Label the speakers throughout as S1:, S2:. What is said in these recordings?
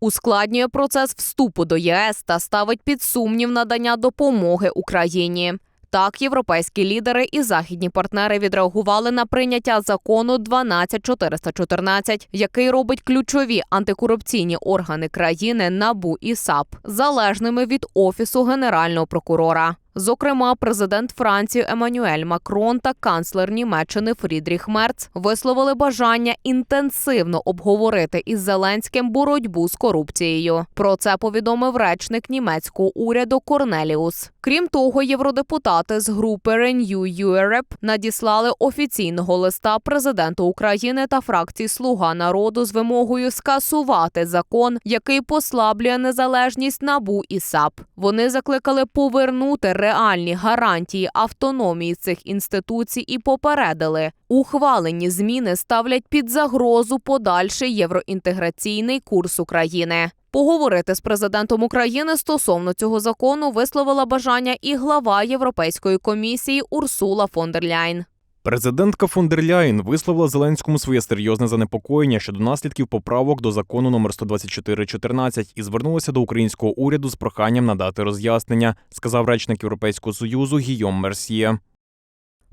S1: ускладнює процес вступу до ЄС та ставить під сумнів надання допомоги Україні. Так, європейські лідери і західні партнери відреагували на прийняття закону 12414, який робить ключові антикорупційні органи країни НАБУ і САП залежними від офісу генерального прокурора. Зокрема, президент Франції Еммануель Макрон та канцлер Німеччини Фрідріх Мерц висловили бажання інтенсивно обговорити із Зеленським боротьбу з корупцією. Про це повідомив речник німецького уряду Корнеліус. Крім того, євродепутати з групи Renew Europe надіслали офіційного листа президенту України та фракції Слуга народу з вимогою скасувати закон, який послаблює незалежність НАБУ і САП. Вони закликали повернути реальні гарантії автономії цих інституцій і попередили, ухвалені зміни ставлять під загрозу подальший євроінтеграційний курс України. Поговорити з президентом України стосовно цього закону висловила бажання і глава Європейської комісії Урсула фон дер Ляйн.
S2: Президентка фон дер Ляєн висловила Зеленському своє серйозне занепокоєння щодо наслідків поправок до закону номер 12414 і звернулася до українського уряду з проханням надати роз'яснення, сказав речник Європейського союзу Гійом Мерсьє.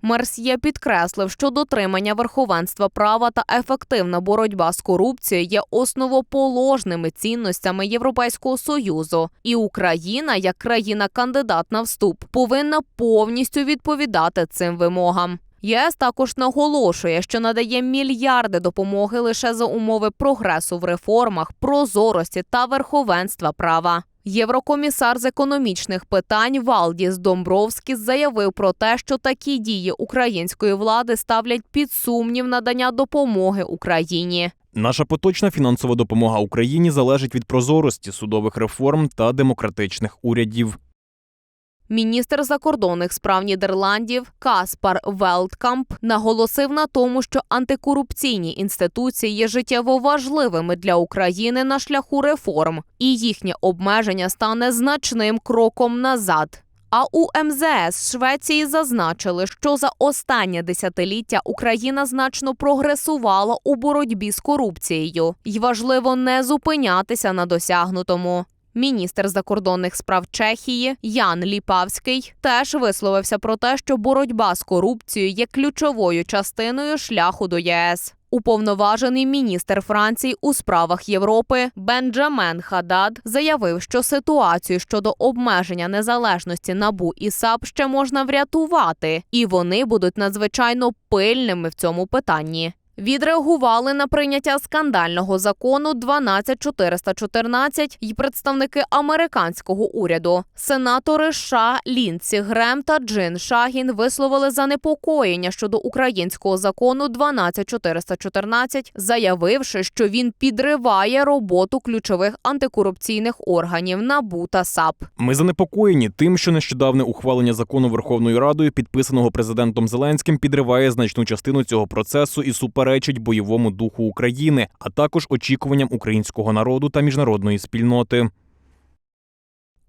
S1: Мерсьє підкреслив, що дотримання верховенства права та ефективна боротьба з корупцією є основоположними цінностями Європейського союзу, і Україна, як країна-кандидат на вступ, повинна повністю відповідати цим вимогам. ЄС також наголошує, що надає мільярди допомоги лише за умови прогресу в реформах, прозорості та верховенства права. Єврокомісар з економічних питань Валдіс Домбровський заявив про те, що такі дії української влади ставлять під сумнів надання допомоги Україні.
S2: Наша поточна фінансова допомога Україні залежить від прозорості судових реформ та демократичних урядів.
S1: Міністр закордонних справ Нідерландів Каспар Велткамп наголосив на тому, що антикорупційні інституції є життєво важливими для України на шляху реформ, і їхнє обмеження стане значним кроком назад. А у МЗС Швеції зазначили, що за останнє десятиліття Україна значно прогресувала у боротьбі з корупцією, і важливо не зупинятися на досягнутому. Міністр закордонних справ Чехії Ян Ліпавський теж висловився про те, що боротьба з корупцією є ключовою частиною шляху до ЄС. Уповноважений міністр Франції у справах Європи Бенджамен Хадад заявив, що ситуацію щодо обмеження незалежності НАБУ і САП ще можна врятувати, і вони будуть надзвичайно пильними в цьому питанні. Відреагували на прийняття скандального закону 12414 й представники американського уряду. Сенатори США Лінсі Грем та Джин Шагін висловили занепокоєння щодо українського закону 12414, заявивши, що він підриває роботу ключових антикорупційних органів НАБУ та САП.
S2: Ми занепокоєні тим, що нещодавне ухвалення закону Верховною Радою, підписаного президентом Зеленським, підриває значну частину цього процесу і суперечить бойовому духу України, а також очікуванням українського народу та міжнародної спільноти.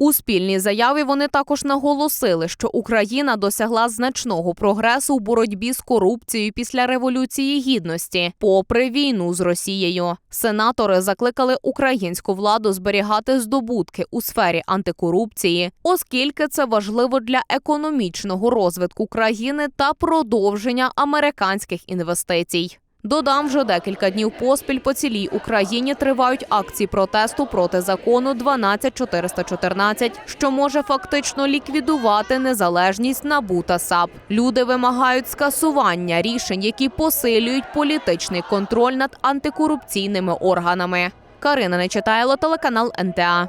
S1: У спільній заяві вони також наголосили, що Україна досягла значного прогресу у боротьбі з корупцією після революції гідності, попри війну з Росією. Сенатори закликали українську владу зберігати здобутки у сфері антикорупції, оскільки це важливо для економічного розвитку країни та продовження американських інвестицій. Додам, вже декілька днів поспіль по цілій Україні тривають акції протесту проти закону 12414, що може фактично ліквідувати незалежність НАБУ та САП. Люди вимагають скасування рішень, які посилюють політичний контроль над антикорупційними органами. Карина Нечитайло, телеканал НТА.